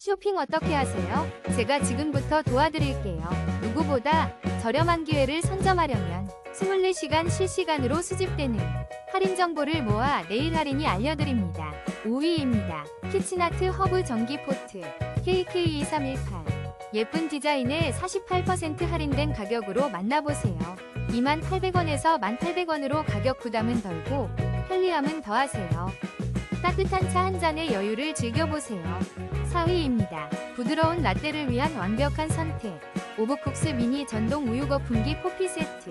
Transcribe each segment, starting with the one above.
쇼핑 어떻게 하세요? 제가 지금부터 도와드릴게요. 누구보다 저렴한 기회를 선점하려면 24시간 실시간으로 수집되는 할인 정보를 모아 내일 할인이 알려드립니다. 5위입니다. 키친아트 허브 전기 포트 KK2318 예쁜 디자인에 48% 할인된 가격으로 만나보세요. 2800원에서 1800원으로 가격 부담은 덜고 편리함은 더하세요. 따뜻한 차 한 잔의 여유를 즐겨보세요. 4위입니다. 부드러운 라떼를 위한 완벽한 선택. 오브쿡스 미니 전동 우유 거품기 포피 세트.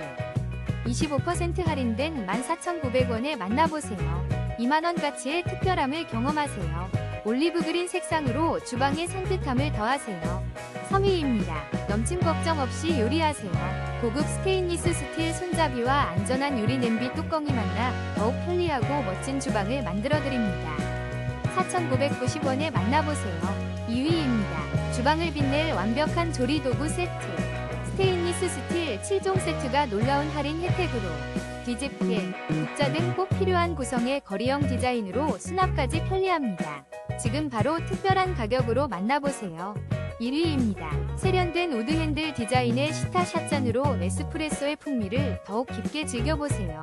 25% 할인된 14,900원에 만나보세요. 2만원 가치의 특별함을 경험하세요. 올리브 그린 색상으로 주방의 산뜻함을 더하세요. 3위입니다. 넘침 걱정 없이 요리하세요. 고급 스테인리스 스틸 손잡이와 안전한 유리 냄비 뚜껑이 만나 더욱 편리하고 멋진 주방을 만들어드립니다. 4,990원에 만나보세요. 2위입니다. 주방을 빛낼 완벽한 조리도구 세트. 스테인리스 스틸 7종 세트가 놀라운 할인 혜택으로 뒤집개, 국자 등 꼭 필요한 구성의 거리형 디자인으로 수납까지 편리합니다. 지금 바로 특별한 가격으로 만나보세요. 1위입니다. 세련된 우드 핸들 디자인의 시타 샷잔으로 에스프레소의 풍미를 더욱 깊게 즐겨보세요.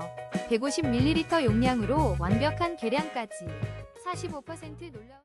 150ml 용량으로 완벽한 계량까지 45% 놀라운